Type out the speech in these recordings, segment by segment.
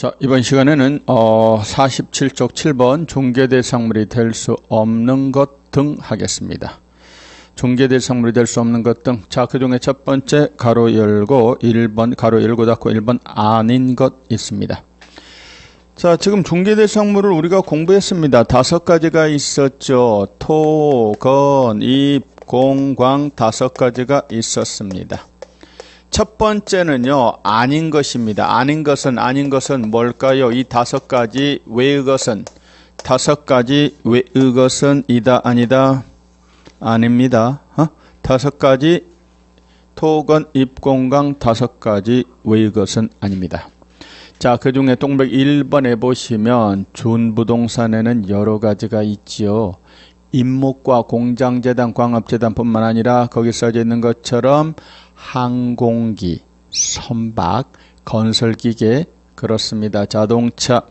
자, 이번 시간에는 어, 47쪽 7번 종계대상물이 될 수 없는 것 등 하겠습니다. 종계대상물이 될 수 없는 것 등. 자, 그 중에 첫 번째 가로 열고 1번 가로 열고 닫고 1번 아닌 것 있습니다. 자, 지금 종계대상물을 우리가 공부했습니다. 다섯 가지가 있었죠. 토, 건, 입, 공, 광 다섯 가지가 있었습니다. 첫 번째는요, 아닌 것입니다. 아닌 것은, 아닌 것은 뭘까요? 이 다섯 가지 외의 것은, 다섯 가지 외의 것은 이다, 아니다? 아닙니다. 어? 다섯 가지 토건, 입공강 다섯 가지 외의 것은 아닙니다. 자, 그 중에 동백 1번에 보시면 준부동산에는 여러 가지가 있지요. 임목과 공장재단, 광업재단뿐만 아니라 거기 써져 있는 것처럼 항공기, 선박, 건설기계, 그렇습니다. 자동차,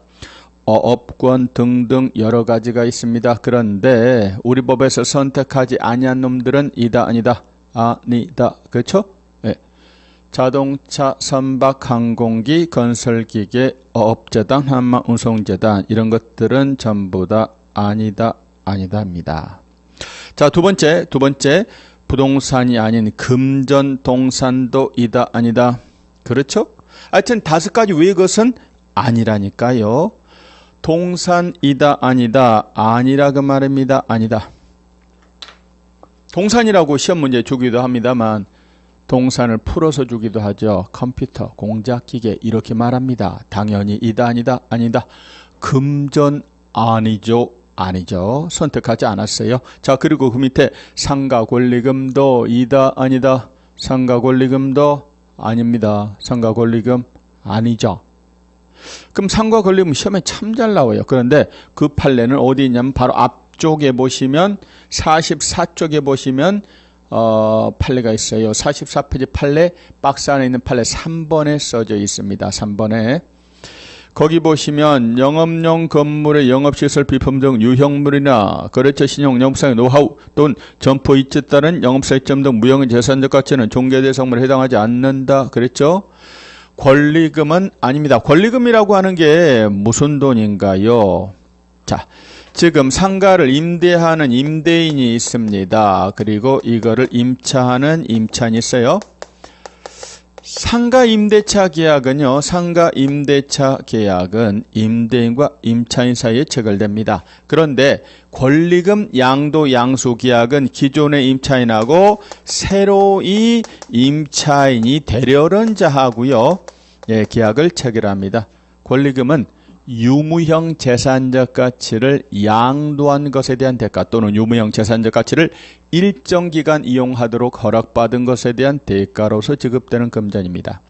어업권 등등 여러 가지가 있습니다. 그런데 우리 법에서 선택하지 아니한 놈들은 이다 아니다 아니다 그렇죠? 예. 자동차, 선박, 항공기, 건설기계, 어업재단, 한마운송재단 이런 것들은 전부 다 아니다 아니다입니다. 자, 두 번째, 두 번째 부동산이 아닌 금전 동산도 이다 아니다. 그렇죠? 하여튼 다섯 가지 외의 것은 아니라니까요. 동산이다 아니다 아니라 그 말입니다. 아니다. 동산이라고 시험 문제 주기도 합니다만 동산을 풀어서 주기도 하죠. 컴퓨터, 공작기계 이렇게 말합니다. 당연히 이다 아니다 아니다. 금전 아니죠. 아니죠. 선택하지 않았어요. 자, 그리고 그 밑에 상가 권리금도 이다 아니다. 상가 권리금도 아닙니다. 상가 권리금 아니죠. 그럼 상가 권리금 시험에 참 잘 나와요. 그런데 그 판례는 어디 있냐면 바로 앞쪽에 보시면 44쪽에 보시면 어, 판례가 있어요. 44페이지 판례 박스 안에 있는 판례 3번에 써져 있습니다. 3번에 거기 보시면 영업용 건물의 영업시설 비품 등 유형물이나 거래처 신용 영업상의 노하우 또는 점포 이체 따른 영업사이점 등 무형의 재산적 가치는 종계대상물에 해당하지 않는다. 그랬죠? 권리금은 아닙니다. 권리금이라고 하는 게 무슨 돈인가요? 자, 지금 상가를 임대하는 임대인이 있습니다. 그리고 이거를 임차하는 임차인이 있어요. 상가 임대차 계약은요, 상가 임대차 계약은 임대인과 임차인 사이에 체결됩니다. 그런데 권리금 양도 양수 계약은 기존의 임차인하고 새로이 임차인이 되려는 자하고요, 예, 계약을 체결합니다. 권리금은 유무형 재산적 가치를 양도한 것에 대한 대가 또는 유무형 재산적 가치를 일정 기간 이용하도록 허락받은 것에 대한 대가로서 지급되는 금전입니다.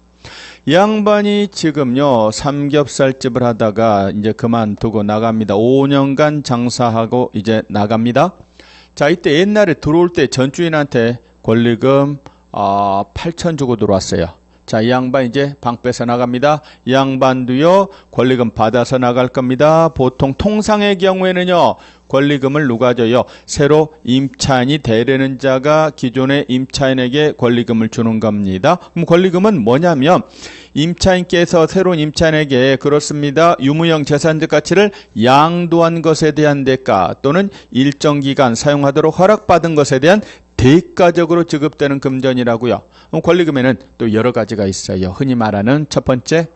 이 양반이 지금요 삼겹살집을 하다가 이제 그만두고 나갑니다. 5년간 장사하고 이제 나갑니다. 자 이때 옛날에 들어올 때 전주인한테 권리금 어, 8천 주고 들어왔어요. 자, 이 양반 이제 방 뺏어 나갑니다. 이 양반도요, 권리금 받아서 나갈 겁니다. 보통 통상의 경우에는요, 권리금을 누가 줘요? 새로 임차인이 되려는 자가 기존의 임차인에게 권리금을 주는 겁니다. 그럼 권리금은 뭐냐면, 임차인께서 새로운 임차인에게 그렇습니다. 유무형 재산적 가치를 양도한 것에 대한 대가 또는 일정 기간 사용하도록 허락받은 것에 대한 대가적으로 지급되는 금전이라고요. 권리금에는 또 여러 가지가 있어요. 흔히 말하는 첫 번째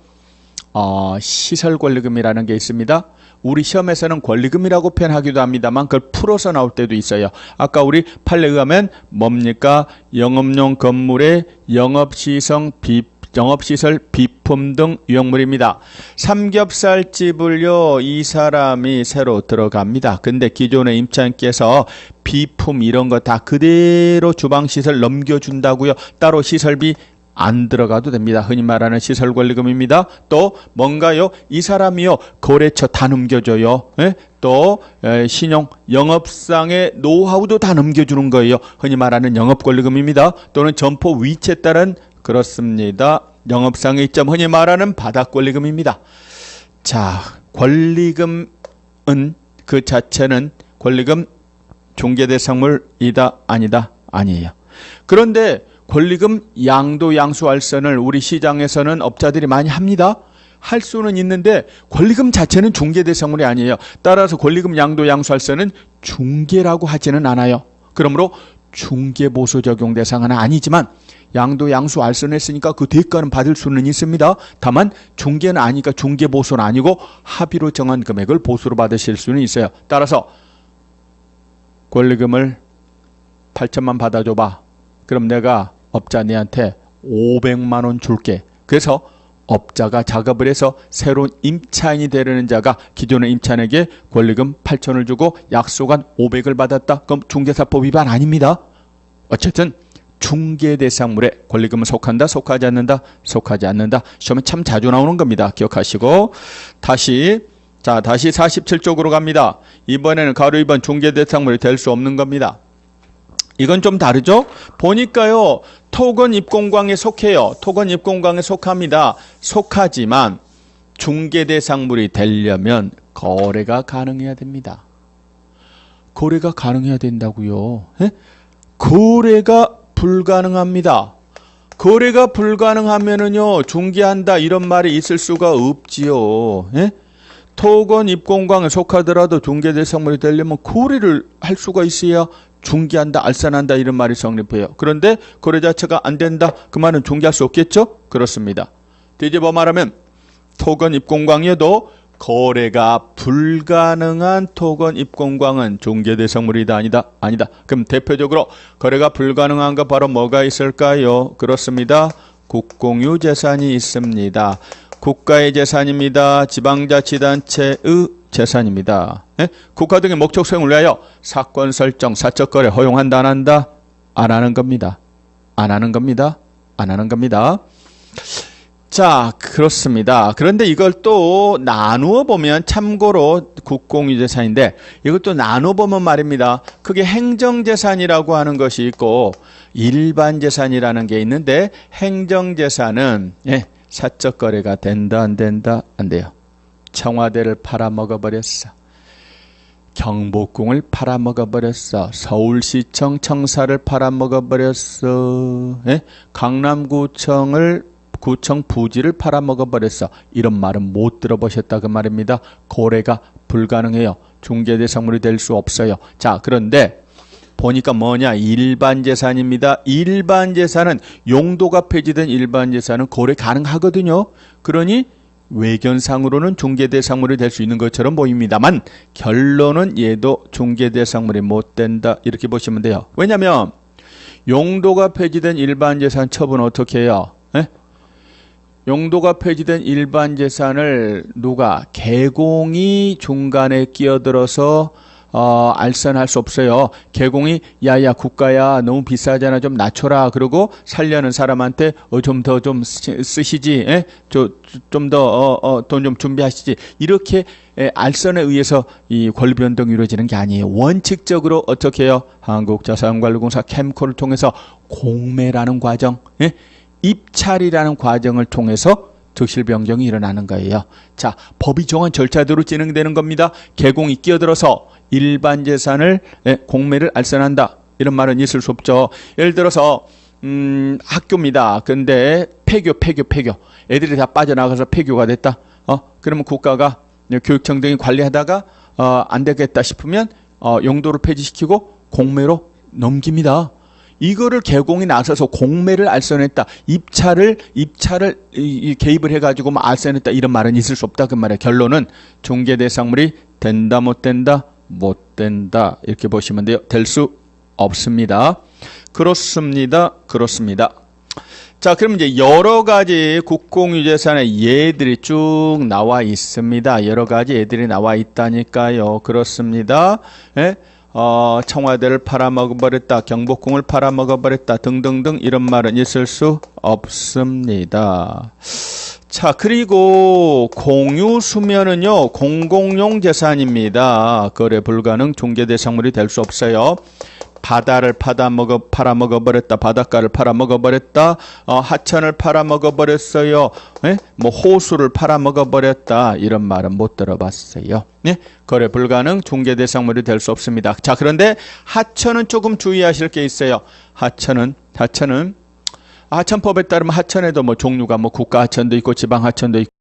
어, 시설 권리금이라는 게 있습니다. 우리 시험에서는 권리금이라고 표현하기도 합니다만 그걸 풀어서 나올 때도 있어요. 아까 우리 판례에 의하면 뭡니까? 영업용 건물의 영업시성 비 영업시설 비품 등 유형물입니다. 삼겹살집을요, 이 사람이 새로 들어갑니다. 근데 기존의 임차인께서 비품 이런 거 다 그대로 주방시설 넘겨준다고요. 따로 시설비 안 들어가도 됩니다. 흔히 말하는 시설 권리금입니다. 또 뭔가요? 이 사람이요 거래처 다 넘겨줘요. 예? 또 에, 신용 영업상의 노하우도 다 넘겨주는 거예요. 흔히 말하는 영업 권리금입니다. 또는 점포 위치에 따른 그렇습니다. 영업상의 이점 흔히 말하는 바닥 권리금입니다. 자, 권리금은 그 자체는 권리금 종계대상물이다 아니다 아니에요. 그런데 권리금 양도 양수 알선을 우리 시장에서는 업자들이 많이 합니다. 할 수는 있는데 권리금 자체는 중개 대상물이 아니에요. 따라서 권리금 양도 양수할 때는 중개라고 하지는 않아요. 그러므로 중개 보수 적용 대상은 아니지만 양도 양수 알선했으니까 그 대가는 받을 수는 있습니다. 다만 중개는 아니니까 중개 보수는 아니고 합의로 정한 금액을 보수로 받으실 수는 있어요. 따라서 권리금을 8천만 받아줘봐. 그럼 내가 업자 니한테 500만 원 줄게. 그래서 업자가 작업을 해서 새로운 임차인이 되려는 자가 기존의 임차인에게 권리금 8천을 주고 약속한 500을 받았다. 그럼 중개사법 위반 아닙니다. 어쨌든 중개 대상물에 권리금은 속한다, 속하지 않는다, 속하지 않는다. 시험에 참 자주 나오는 겁니다. 기억하시고 다시 자 다시 47쪽으로 갑니다. 이번에는 가로 2번 중개 대상물이 될 수 없는 겁니다. 이건 좀 다르죠? 보니까요, 토건 입공광에 속해요. 토건 입공광에 속합니다. 속하지만 중개 대상물이 되려면 거래가 가능해야 됩니다. 거래가 가능해야 된다고요. 예? 거래가 불가능합니다. 거래가 불가능하면은요, 중개한다 이런 말이 있을 수가 없지요. 예? 토건 입공광에 속하더라도 중개 대상물이 되려면 거래를 할 수가 있어야 중개한다, 알선한다 이런 말이 성립해요. 그런데 거래 자체가 안 된다. 그 말은 중개할 수 없겠죠? 그렇습니다. 뒤집어 말하면 토건 입공광에도 거래가 불가능한 토건 입공광은 중개 대상물이다 아니다 아니다. 그럼 대표적으로 거래가 불가능한 거 바로 뭐가 있을까요? 그렇습니다. 국공유 재산이 있습니다. 국가의 재산입니다. 지방자치단체의 재산입니다. 예? 국가 등의 목적 수행을 위하여 사건 설정, 사적 거래 허용한다 안 한다? 안 하는 겁니다. 안 하는 겁니다. 안 하는 겁니다. 자, 그렇습니다. 그런데 이걸 또 나누어 보면 참고로 국공유재산인데 또 나누어 보면 말입니다. 크게 행정재산이라고 하는 것이 있고 일반재산이라는 게 있는데 행정재산은 예, 사적 거래가 된다 안 된다 안 돼요. 청와대를 팔아먹어 버렸어. 경복궁을 팔아먹어 버렸어. 서울시청 청사를 팔아먹어 버렸어. 예? 강남구청을 구청 부지를 팔아먹어 버렸어. 이런 말은 못 들어보셨다 그 말입니다. 거래가 불가능해요. 중개 대상물이 될 수 없어요. 자, 그런데 보니까 뭐냐? 일반 재산입니다. 일반 재산은 용도가 폐지된 일반 재산은 거래 가능하거든요. 그러니 외견상으로는 중개 대상물이 될 수 있는 것처럼 보입니다만 결론은 얘도 중개 대상물이 못 된다 이렇게 보시면 돼요. 왜냐하면 용도가 폐지된 일반 재산 처분 어떻게 해요? 예? 용도가 폐지된 일반 재산을 누가 개공이 중간에 끼어들어서 어, 알선할 수 없어요. 개공이 야야 국가야 너무 비싸잖아 좀 낮춰라 그러고 살려는 사람한테 어, 좀 더 좀 쓰시지, 예? 좀더 어, 어, 준비하시지 이렇게 예, 알선에 의해서 이 권리 변동이 이루어지는 게 아니에요. 원칙적으로 어떻게 해요? 한국자산관리공사 캠코를 통해서 공매라는 과정, 예? 입찰이라는 과정을 통해서 적실 변경이 일어나는 거예요. 자, 법이 정한 절차대로 진행되는 겁니다. 개공이 끼어들어서 일반 재산을 예, 공매를 알선한다. 이런 말은 있을 수 없죠. 예를 들어서 음, 학교입니다. 근데 폐교, 폐교, 폐교. 애들이 다 빠져나가서 폐교가 됐다. 어, 그러면 국가가 교육청 등이 관리하다가 어, 안 되겠다 싶으면 어, 용도를 폐지시키고 공매로 넘깁니다. 이거를 개공이 나서서 공매를 알선했다. 입찰을 입찰을 이, 이 개입을 해가지고 뭐 알선했다. 이런 말은 있을 수 없다. 그 말이야. 결론은 중개 대상물이 된다 못 된다 못 된다 이렇게 보시면 돼요. 될 수 없습니다. 그렇습니다. 그렇습니다. 자, 그럼 이제 여러 가지 국공유재산의 예들이 쭉 나와 있습니다. 여러 가지 예들이 나와 있다니까요. 그렇습니다. 예? 어, 청와대를 팔아먹어버렸다, 경복궁을 팔아먹어버렸다 등등등 이런 말은 있을 수 없습니다. 자, 그리고 공유수면은요, 공공용 재산입니다. 거래 불가능 중개 대상물이 될 수 없어요. 바다를 파다 먹어 팔아 먹어 버렸다. 바닷가를 팔아 먹어 버렸다. 어, 하천을 팔아 먹어 버렸어요. 예? 뭐 호수를 팔아 먹어 버렸다. 이런 말은 못 들어봤어요. 예? 거래 불가능 중개 대상물이 될 수 없습니다. 자 그런데 하천은 조금 주의하실 게 있어요. 하천은 하천은 하천법에 따르면 하천에도 뭐 종류가 뭐 국가 하천도 있고 지방 하천도 있고